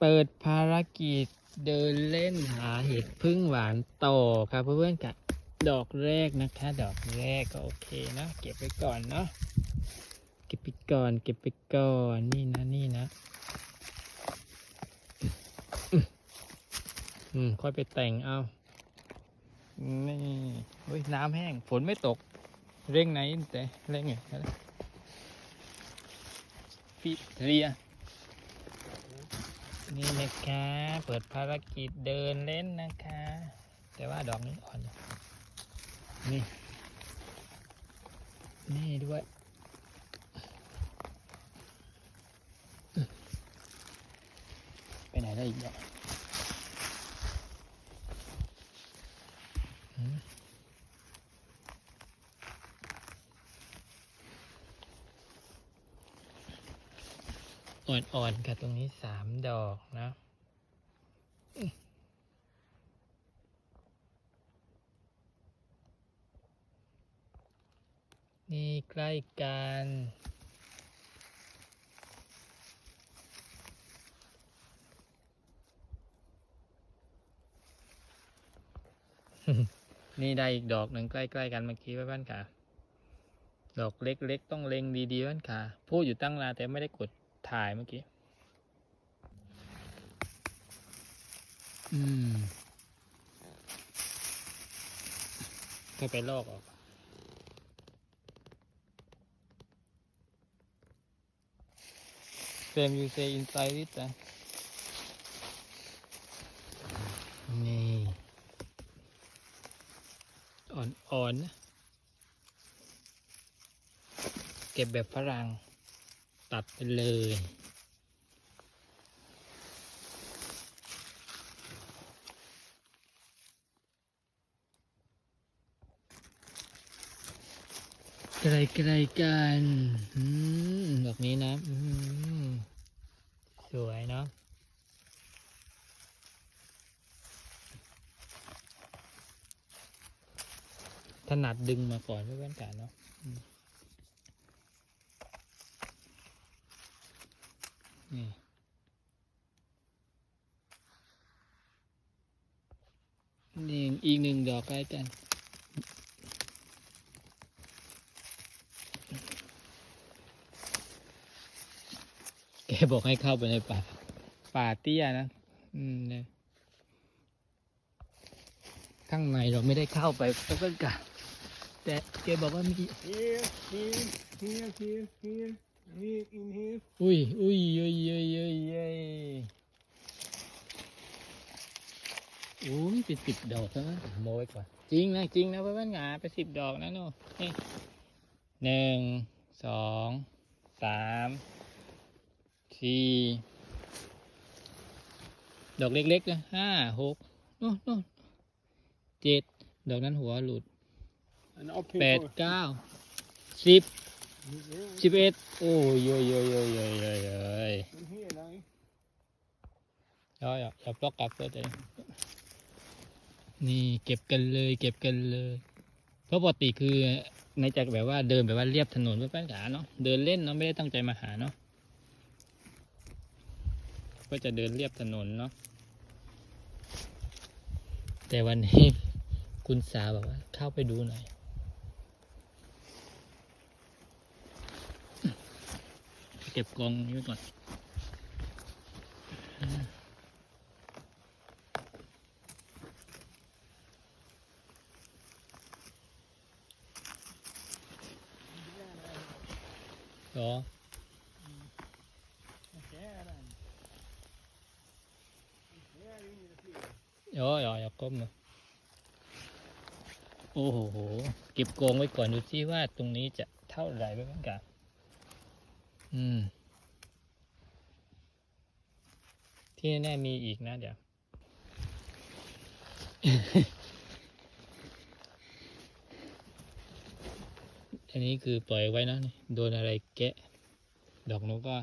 เปิดภารกิจเดินเล่นหาเห็ดพึ่งหวานต่อครับเพื่อนๆกับดอกแรกนะคะ ดอกแรกก็โอเคนะเก็บไปก่อนเนาะเก็บไปก่อนเก็บไปก่อนนี่นะนี่นะอืมค่อยไปแต่งเอานี่เฮ้ยน้ำแห้งฝนไม่ตก เร่งไหนแต่เร่งไงฟิเรีย นี่นะคะ เปิดภารกิจเดินเล่นนะคะ แต่ว่าดอกนี้อ่อนอยู่นี่ นี่ด้วย ไปไหนได้อีกเนี่ย อ่อนๆกับตรงนี้สามดอกนะนี่ใกล้กัน นี่ได้อีกดอกหนึ่งใกล้ๆกันเมื่อกี้ไว้บ้านค่ะ ดอกเล็กๆ ต้องเล็งดีๆบ้านค่ะ พูดอยู่ตั้งนานแต่ไม่ได้กด ถ่ายเมื่อกี้ อืมก็ไปลอกออก Same you say inside it อะนี่ อ่อนๆนะ เก็บแบบฝรั่ง ตัดไปเลย ไกลไกลๆกันอืมแบบนี้นะสวยเนาะถนัดดึงมาก่อนเพื่อนๆกันเนาะอืมนี่นี่อีกหนึ่งดอก ใกล้กัน แกบอกให้เข้าไปในป่า ป่าเตี้ยนะ อืมเนี่ยข้างในเราไม่ได้เข้าไปเพื่อนกันแต่แกบอกว่ามี Here, here, here, here, here, and here, in here. อุ้ยอุ้ยอุ้ยอุ้ยอุ้ย อุ้ยอุ้ยเป็นสิบดอกแล้วนะโมไว้ก่อน จริงนะจริงนะเพื่อนๆหงาไปสิบดอกนะโน่นี่หนึ่งสองสามสี่ดอกเล็กๆนะห้าหกโน่นโน่นเจ็ดดอกนั้นหัวหลุด And up แป here. ดเก้าสิบ Yeah, สิบเอ็ดโอ้ยโยโยโยโยโยโย and here now. อย่าอ นี่เก็บกันเลย เก็บกันเลย เพราะปกติคือในจากแบบว่าเดินแบบว่าเรียบถนนเพื่อนขาเนาะเดินเล่นเนาะไม่ได้ตั้งใจมาหาเนาะก็จะเดินเรียบถนนเนาะแต่วันนี้คุณสาบอกว่าเข้าไปดูหน่อยเก็บกองนี้ไว้ก่อน เหรอะอ๋ออย่าก้มนะโอ้โห เก็บกองไว้ก่อนดูซิว่าตรงนี้จะเท่าไหร่บ้างกันอืม ที่แน่ๆมีอีกนะเดี๋ยว นนี้คือปล่อยไว้นะนี่โดนอะไรแกะ ดอกนู้นก็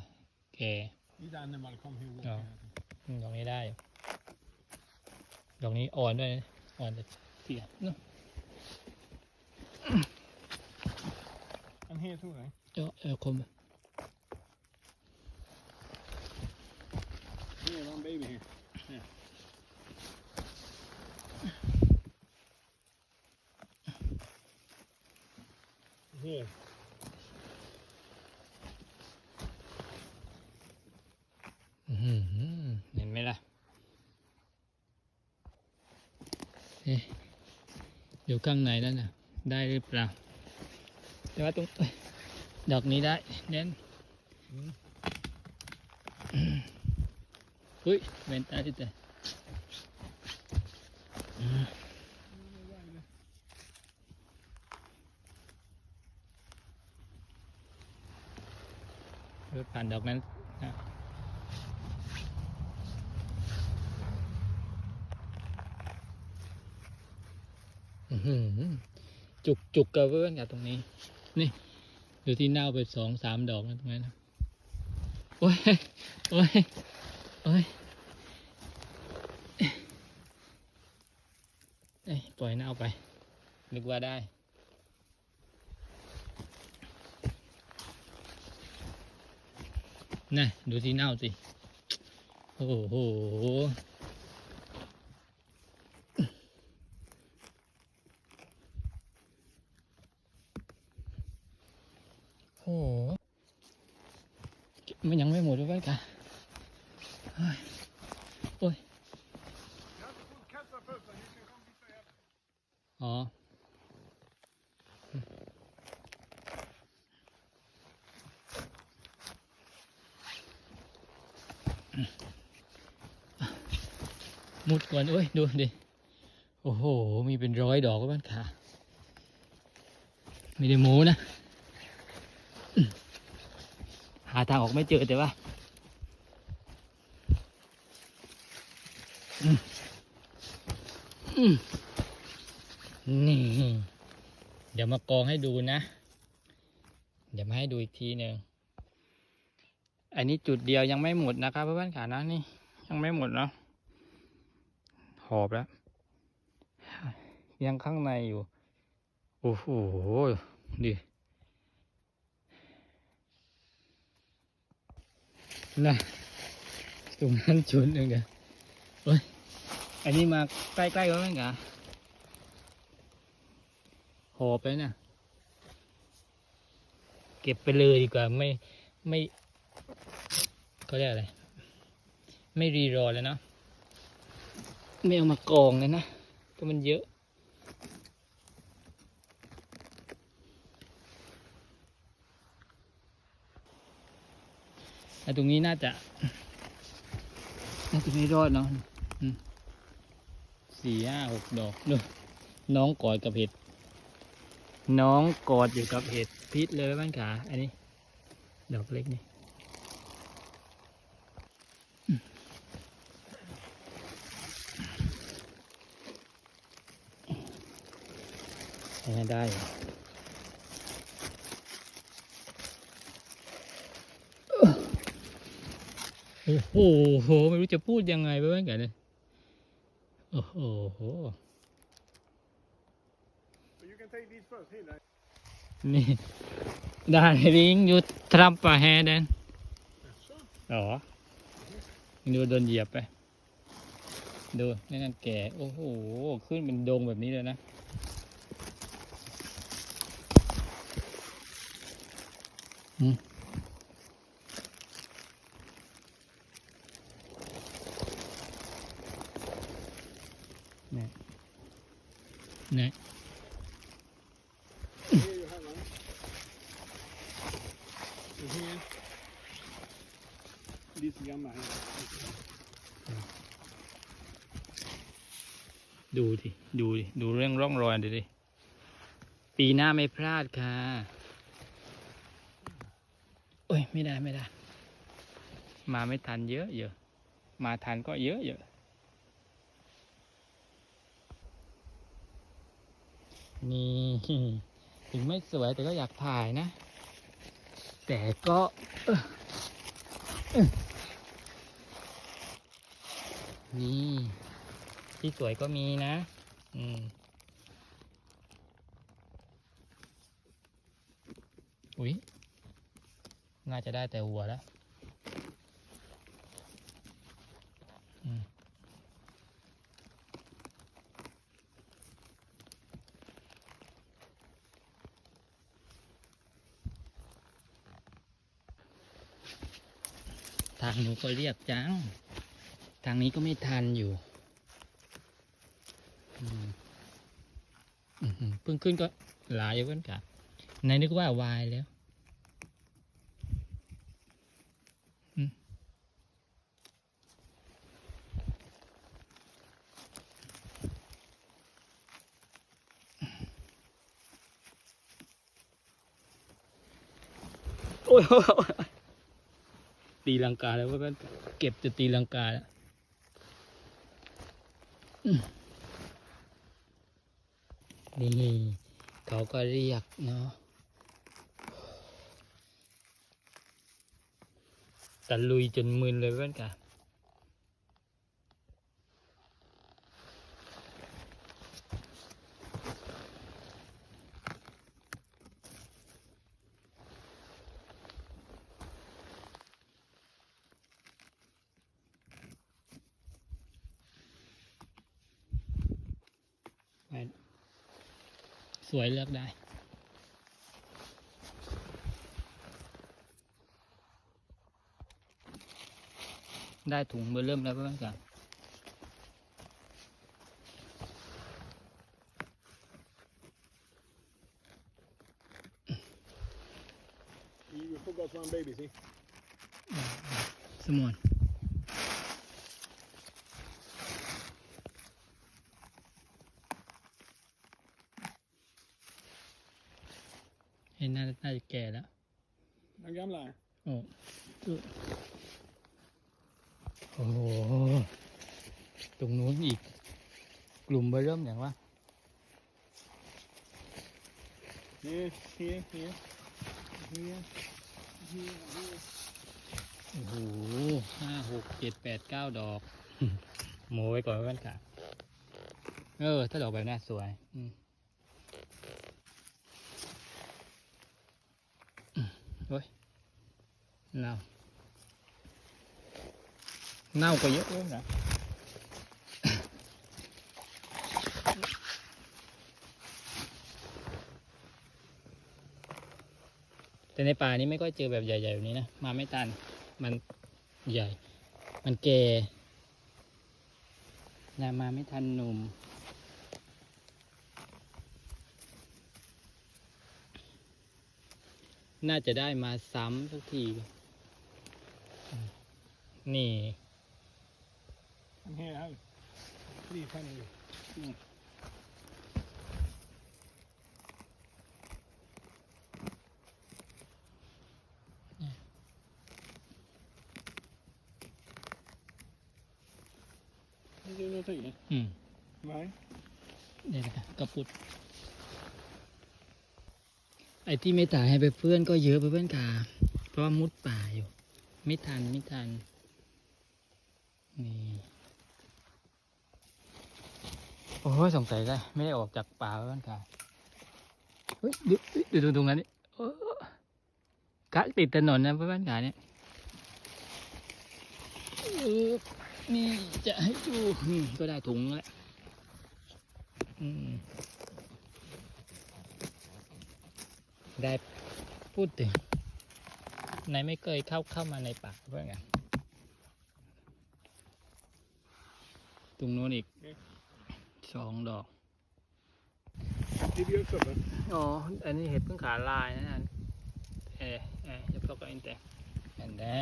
แก่ These animal come here. Ja. walking. อืมดอกนี้ได้อยู่ดอกนี้อ่อนด้วยนะอ่อนแต่เสียเนาะ And here too, right? เจาะเออคม Here here, one baby here. Yeah. Here. อื้อหือเห็นไหมล่ะเอ๊ะอยู่ข้างในนั่นน่ะได้หรือเปล่า แต่ว่าตรงเอ้ยดอกนี้ได้เน้นอืมอุ้ยเว้นตาที่แต่รถผ่านดอกนั้นนะอื้อหือ จุกจุกกระเบื้องกับตรงนี้ นี่ดูที่เน่าไปสองสามดอกนะตรงนั้นนะโอ้ยโอ้ยโอ้ยเอ้ยปล่อยเน่าไป นึกว่าได้น่ะดูที่เน่าสิ โอ้โห โอ้โหมันยังไม่หมดด้วยกันโอ้ยอ๋อมุดก่อนเอ้ย ดูดิ โอ้โห มีเป็นร้อยดอกก็บ้านขาไม่ได้โม้นะ หาทางออกไม่เจอแต่ว่าอนี่ เดี๋ยวมากองให้ดูนะ เดี๋ยวมาให้ดูอีกทีหนึ่งอันนี้จุดเดียวยังไม่หมดนะครับเพื่อนๆขานะนี่ ยังไม่หมดเนาะหอบแล้ว ยังข้างในอยู่ โอ้โหดิ นะตรงนั้นจุดหนึ่งเดียวเฮ้ยอันนี้มาใกล้ๆแล้วมั้งกะหอบไปนะเก็บไปเลยดีกว่าไม่ไม่เขาเรียกอะไร ไม่รีรอแล้วนะไม่เอามากองเลยนะก็มันเยอะ แต่ตรงนี้น่าจะน่าจะไม่รอดเนาะอืมสี่ห้าหกดอกดูน้องกอดกับเห็ด น้องกอดอยู่กับเห็ดพิษเลยบ้านขา อันนี้ ดอกเล็กนี่อืมอันนี้ได้อยู่ โอ้โห ไม่รู้จะพูดยังไงไปบ้างกันเลยโอ้โห But you can take these first. Here, like. นี่ได้ลิงอยู่ทรัมป์ปะแฮแดน So. อ๋อดูโดนเหยียบไป ดูนี่นั่นแก่ โอ้โห ขึ้นเป็นดงแบบนี้เลยนะอืมเนี่ยเนี่ย Here you have one. And here. Lite gamla här. ดูดิดูดิดูเรื่องร่องรอยดิดิ ปีหน้าไม่พลาดค่ะ โอ้ย ไม่ได้ไม่ได้ มาไม่ทันเยอะเยอะ มาทันก็เยอะเยอะ นี่ ถึงไม่สวยแต่ก็อยากถ่ายนะ แต่ก็อ้อเอ้อ นี่ที่สวยก็มีนะ อืมอุ้ยน่าจะได้แต่หัวแล้วทางหนูก็เรียกจ้า ทางนี้ก็ไม่ทันอยู่เพิ่งขึ้นก็หลายอยู่เพื่อนกะในนึกว่าวายแล้วโอ้ยตีลังกาแล้วเพื่อนเก็บจะตีลังกาแล้ว นี่ เขาก็เรียกเนาะตะลุยจนมึนเลยเพื่อนกะ วยเลือกได้ ได้ถุงเบอร์เริ่มแล้วเพื่อนกะ You forgot one baby, see? สมอน เห็นน่าน่าจะแก่แล้ว Den gamla? โอ้โอ้โห ตรงนู้นอีก กลุ่มเบอร์เริ่มอย่างว่า Here, here, here. Here, here, here. โอ้โหห้าหกเจ็ดแปดเก้าดอกโมไว้ก่อนไว้กันค่ะเออ ถ้าดอกแบบนี้สวย อืม อืมโอ้ยเน่าเน่าก็เยอะเลยนะแต่ในป่านี้ไม่ค่อยเจอแบบใหญ่ๆแบบนี้นะ มาไม่ทัน มันใหญ่ มันแก่นะมาไม่ทันหนุ่ม น่าจะได้มาซ้ำสักที นี่ And here, här. Three family. Mm. Det är nog tio. อืม Nej. นี่นะคะกระปุด ไอ้ที่ไม่ตายให้ไปเพื่อนก็เยอะไปเพื่อนกาเพราะว่ามุดป่าอยู่ ไม่ทันไม่ทันนี่โอ้ยสงสัยได้ไม่ได้ออกจากป่าเพื่อนกาเฮ้ยดูดูดูตรงนั้นนี่โอ้กะติดถนนนะเพื่อนกาเนี่ยนี่จะให้ดูก็ได้ถุงแล้วอืม ได้พูดถึงไหนไม่เคยเข้าเข้ามาในป่าเพื่อนกันตรงโน้นอีกสองดอก Det är björksoppor. อ๋อ อันนี้เห็ดเพิ่งขาลายนะอันเอ๊ะเอ๊ะจะพกอินเตอันนี้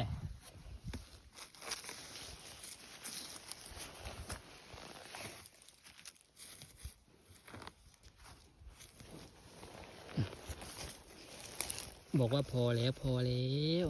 บอกว่าพอแล้วพอแล้ว